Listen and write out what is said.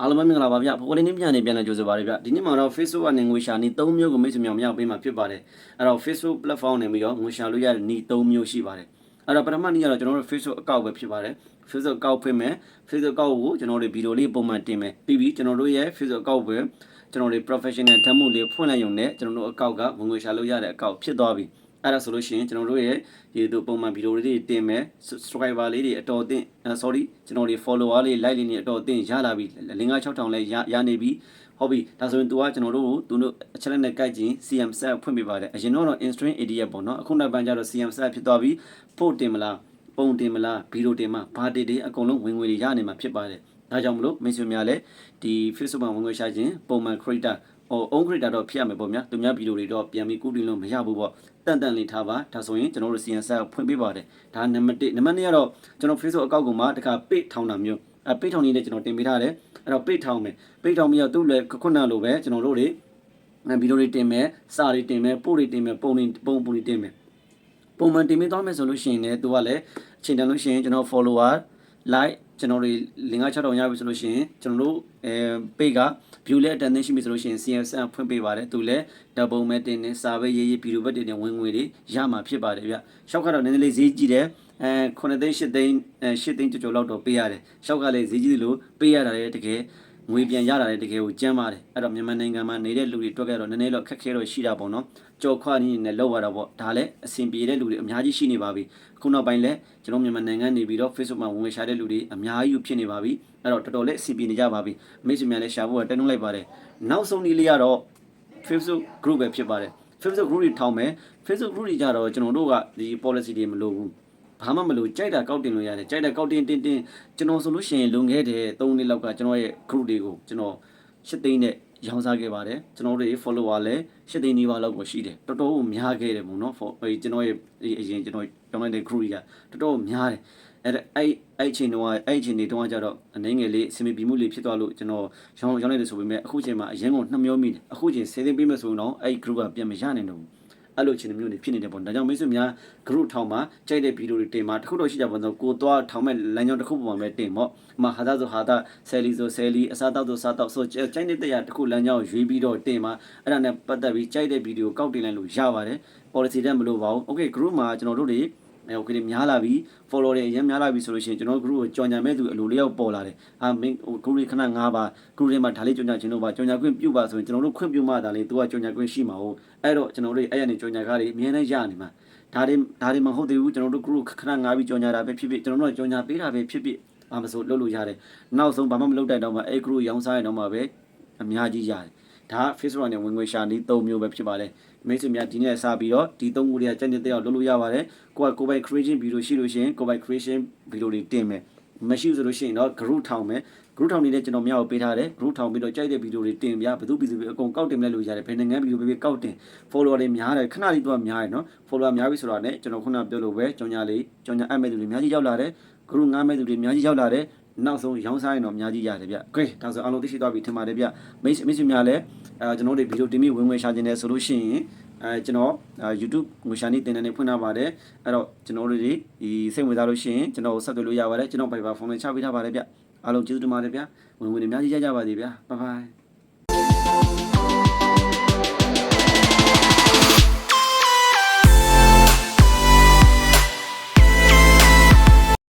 အားလုံးပဲမင်္ဂလာပါဗျဖိုးလေးနင်းပြန်နေပြန်လာကြိုဆိုပါရဗျဒီနေ့မှာတော့ Facebook ကနေငွေရှာနေ3မျိုးကိုမိတ်ဆွေများမရောက်ပေးမှာဖြစ်ပါတယ်အဲ့တော့ Facebook platform နေပြီးတော့ငွေရှာလို့ရတဲ့ဤ3မျိုးရှိပါတယ်အဲ့တော့ပထမနည်းကတော့ကျွန်တော်တို့ Facebook account ပဲဖြစ်ပါတယ် Facebook account ဖွင့်မယ် Facebook account ကိုကျွန်တော်တို့ဗီဒီယိုလေးပုံမှန်တင်မယ်ပြီးပြီးကျွန်တော်တို့ရဲ့ Facebook account ပဲကျွန်တော်တို့ professional ဓာတ်မှုလေးဖွင့်လိုက်ရုံနဲ့ကျွန်တော်တို့ account ကငွေရှာလို့ရတဲ့ account ဖြစ်သွားပြီ အဲ့ဒါဆိုလို့ရှိရင်ကျွန်တော်တို့ရဲ့ဒီတို့ပုံမှန်ဗီဒီယိုလေးတွေတင်မယ် subscriber လေးတွေအတော်အသင့် sorry ကျွန်တော်တို့ follower လေး like လေးတွေအတော်အသင့်ရလာပြီလင်္ကာ6000လဲရရနေပြီဟုတ်ပြီဒါဆိုရင် तू ကကျွန်တော်တို့ကိုသူတို့ channel နဲ့ကြိုက်ခြင်း CM set ဖွင့်ပေးပါတယ်အရင်တော့ instring idiot ပေါ့နော်အခုနောက်ပိုင်းကျတော့ CM set ဖြစ်သွားပြီပို့တင်မလားပုံတင်မလားဗီဒီယိုတင်မဘာတင်တင်အကုန်လုံးဝင်ငွေတွေရနေမှာဖြစ်ပါတယ်ဒါကြောင့်မလို့မိတ်ဆွေများလည်းဒီ Facebook မှာဝင်ငွေရှာခြင်းပုံမှန် creator ဟို own creator တော့ဖြစ်ရမယ်ပေါ့ဗျာသူများဗီဒီယိုတွေတော့ပြန်ပြီးကူးတင်လို့မရဘူးပေါ့တန်တန်လေးထားပါဒါဆိုရင်ကျွန်တော်တို့ CN set ဖွင့်ပေးပါတယ်ဒါနံပါတ်1နံပါတ်2ကတော့ကျွန်တော် Facebook account ကိုမှတခါ page ထောင်းတာမျိုးအဲ page ထောင်းနည်းနဲ့ကျွန်တော်တင်ပေးထားတယ်အဲ့တော့ page ထောင်းမယ် page ထောင်းပြီးတော့သူ့လည်းခုနလိုပဲကျွန်တော်တို့တွေဗီဒီယိုတွေတင်မယ်စာတွေတင်မယ်ပို့တွေတင်မယ်ပုံတွေပုံပုံတွေတင်မယ်ပုံမှန်တင်ပေးသွားမယ်ဆိုလို့ရှိရင်လည်းသူကလည်းအချိန်တန်လို့ရှိရင်ကျွန်တော် follower like ကျွန်တော်တွေလင်္ကာ6တောင်ရပြီဆိုလို့ရှိရင်ကျွန်တော်တို့အဲ page က view လဲအတန်သိရှိပြီဆိုလို့ရှိရင် CSS ဖွင့်ပေးပါတယ်သူလည်း double မဲ့တင်နေစာပဲရေးရေးဗီဒီယိုဘက်တင်နေဝင်ငွေတွေရမှာဖြစ်ပါတယ်ဗျရှောက်ကတော့နည်းနည်းလေးဈေးကြီးတယ်အဲ9သိန်း10သိန်းအဲ10သိန်းကျော်ကျော်လောက်တော့ပေးရတယ်ရှောက်ကလည်းဈေးကြီးလို့ပေးရတာလည်းတကယ် ငွေပြန်ရတာလည်းတကယ်ကိုကျန်းပါတယ်အဲ့တော့မြန်မာနိုင်ငံမှာနေတဲ့လူတွေတွက်ကြတော့နည်းနည်းတော့ခက်ခဲတော့ရှိတာပေါ့နော်ကြော်ခွာနေနဲ့လောက်ရတာပေါ့ဒါလည်းအဆင်ပြေတဲ့လူတွေအများကြီးရှိနေပါပြီခုနောက်ပိုင်းလည်းကျွန်တော်မြန်မာနိုင်ငံနေပြီးတော့ Facebook မှာဝင်ငွေရှာတဲ့လူတွေအများကြီးဖြစ်နေပါပြီအဲ့တော့တော်တော်လေးအဆင်ပြေနေကြပါပြီမိတ်ဆွေများလည်းရှာဖို့ကတက်နှုတ်လိုက်ပါတယ်နောက်ဆုံးနည်းလေးကတော့ Facebook group ပဲဖြစ်ပါတယ် Facebook group တွေထောင်မယ် Facebook group တွေကြတော့ကျွန်တော်တို့ကဒီ policy တွေမလိုဘူး ဘာမှမလို့ကြိုက်တာကောက်တင်လို့ရတယ်ကြိုက်တာကောက်တင်တင်တင်ကျွန်တော်ဆိုလို့ရှိရင်လွန်ခဲ့တဲ့3နှစ်လောက်ကကျွန်တော်ရဲ့ group တွေကိုကျွန်တော်ရှစ်သိန်းနဲ့ရောင်းစားခဲ့ပါတယ်ကျွန်တော်တို့ရဲ့ follower လည်းရှစ်သိန်းနီးပါးလောက်ကိုရှိတယ်တော်တော်များခဲ့တယ်ပေါ့နော်ဟိုကျွန်တော်ရဲ့အရင်ကျွန်တော်ပြောင်းလိုက်တဲ့ group တွေကတော်တော်များတယ်အဲ့အဲ့အဲ့ချိန်တော့အဲ့ချိန်တွေတုန်းကကြတော့အနေငယ်လေးအစီအမပြေမှုလေးဖြစ်သွားလို့ကျွန်တော်ရောင်းရောင်းလိုက်တယ်ဆိုပေမဲ့အခုချိန်မှာအရင်ကနှမျောမိတယ်အခုချိန်ဆယ်သိန်းပေးမယ်ဆိုရင်တော့အဲ့ group ကပြန်မရနိုင်တော့ဘူး အဲ့လိုချင်းမျိုးတွေဖြစ်နေတယ်ပေါ့ဒါကြောင့်မိတ်ဆွေများ group ထောင်မှာကြိုက်တဲ့ဗီဒီယိုတွေတင်မှာတခုတော့ရှိကြပါတော့ကိုသွားထောင်မဲ့လမ်းကြောင်းတစ်ခုပုံမှာပဲတင်ပေါ့မဟာသာဆိုဟာသာဆယ်လီဆိုဆယ်လီအစားတောက်ဆိုစားတောက်ဆိုကြိုက်တဲ့တရားတစ်ခုလမ်းကြောင်းရွေးပြီးတော့တင်မှာအဲ့ဒါနဲ့ပတ်သက်ပြီးကြိုက်တဲ့ဗီဒီယိုကောက်တင်လိုက်လို့ရပါတယ် policy တက်မလို့ပါဘူး okay group မှာကျွန်တော်တို့တွေ အဲ okay များလာပြီ follow တွေအရင်များလာပြီဆိုလို့ရှိရင်ကျွန်တော် group ကိုကြော်ညာမဲ့သူအလိုလျောက်ပေါ်လာတယ်အာမင်း group တွေခဏ၅ပါ group တွေမှာဒါလေးကြော်ညာခြင်းတို့ပါကြော်ညာခွင့်ပြုပါဆိုရင်ကျွန်တော်တို့ခွင့်ပြုမှဒါလေးသူကကြော်ညာခွင့်ရှိမှာဟုတ်အဲ့တော့ကျွန်တော်တို့အဲ့ရနေကြော်ညာကားတွေအများနဲ့ရနေမှာဒါတွေဒါတွေမဟုတ်သေးဘူးကျွန်တော်တို့ group ခဏ၅ပြီးကြော်ညာတာပဲဖြစ်ဖြစ်ကျွန်တော်တို့ကကြော်ညာပေးတာပဲဖြစ်ဖြစ်အာမဆိုလုပ်လို့ရတယ်နောက်ဆုံးဘာမှမလုပ်တိုက်တော့မှအဲ့ group ရောင်းစားရတော့မှပဲအများကြီးရတယ် ဒါ Facebook နဲ့ဝင်ငွေရှာနေ၃မျိုးပဲဖြစ်ပါတယ်မိတ်ဆွေများဒီနေ့စပြီးတော့ဒီ၃ခုတွေကကြက်နေတဲ့အောင်လုပ်လို့ရပါတယ်ကိုကကိုပိုင် creation video ရှိလို့ရှိရင်ကိုပိုင် creation video တွေတင်မယ်မရှိဆိုလို့ရှိရင်တော့ group ထောင်မယ် group ထောင်နေတဲ့ကျွန်တော်များကိုပေးထားတယ် group ထောင်ပြီးတော့ကြိုက်တဲ့ video တွေတင်ပြဘယ်သူဘယ်သူအကုန်ကောက်တင်လိုက်လို့ရတယ်ဘယ်နိုင်ငံ video ပဲကောက်တင် follower တွေများတယ်ခဏလေးတော့များတယ်နော် follower များပြီဆိုတော့ねကျွန်တော်ခုနပြောလို့ပဲကြောင်ညာလေးကြောင်ညာအပ်မဲ့သူတွေအများကြီးရောက်လာတယ် group ငားမဲ့သူတွေအများကြီးရောက်လာတယ် နောက်ဆုံးရောင်းစားရင်တော့အများကြီးရတယ်ဗျ။ Okay ဒါဆိုအားလုံးသိရှိသွားပြီထင်ပါတယ်ဗျ။မိတ်မိတ်ဆွေများလည်းအဲကျွန်တော်တို့ဗီဒီယိုတင်ပြီးဝင်ဝင်ရှာခြင်းတယ်ဆိုလို့ရှိရင်အဲကျွန်တော် YouTube ငွေရှာနေတင်တယ်နေဖွင့်ထားပါတယ်။အဲ့တော့ကျွန်တော်တို့ဒီစိတ်ဝင်စားလို့ရှိရင်ကျွန်တော်ဆက်သွယ်လို့ရပါတယ်။ကျွန်တော် Viber ဖုန်းနဲ့ချပေးထားပါတယ်ဗျ။အားလုံးကျေးဇူးတင်ပါတယ်ဗျ။ဝင်ဝင်တွေအများကြီးရကြပါစေဗျာ။ Bye bye